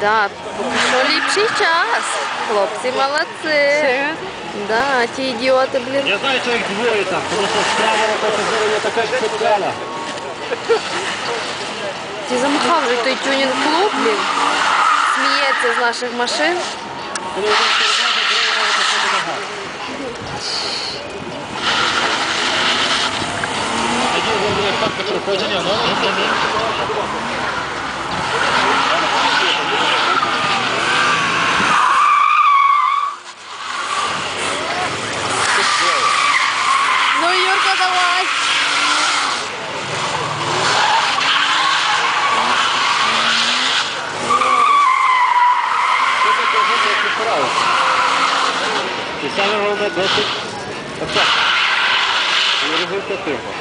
Да, що ліпший час. Хлопці молодці. Да, ті ідіоти, блін. Я знаю, що їх двоє там, тому що справа рука не така ж спеціальна. Ті замахав вже той тюнінг клуб, блін. Сміється з наших машин. Коли один тормозить, другий може пішити на газ. Тоді зробили факт проходження, ну, давай. Что такое глубокий право? И самое главное, досить. Вот так. И результативно.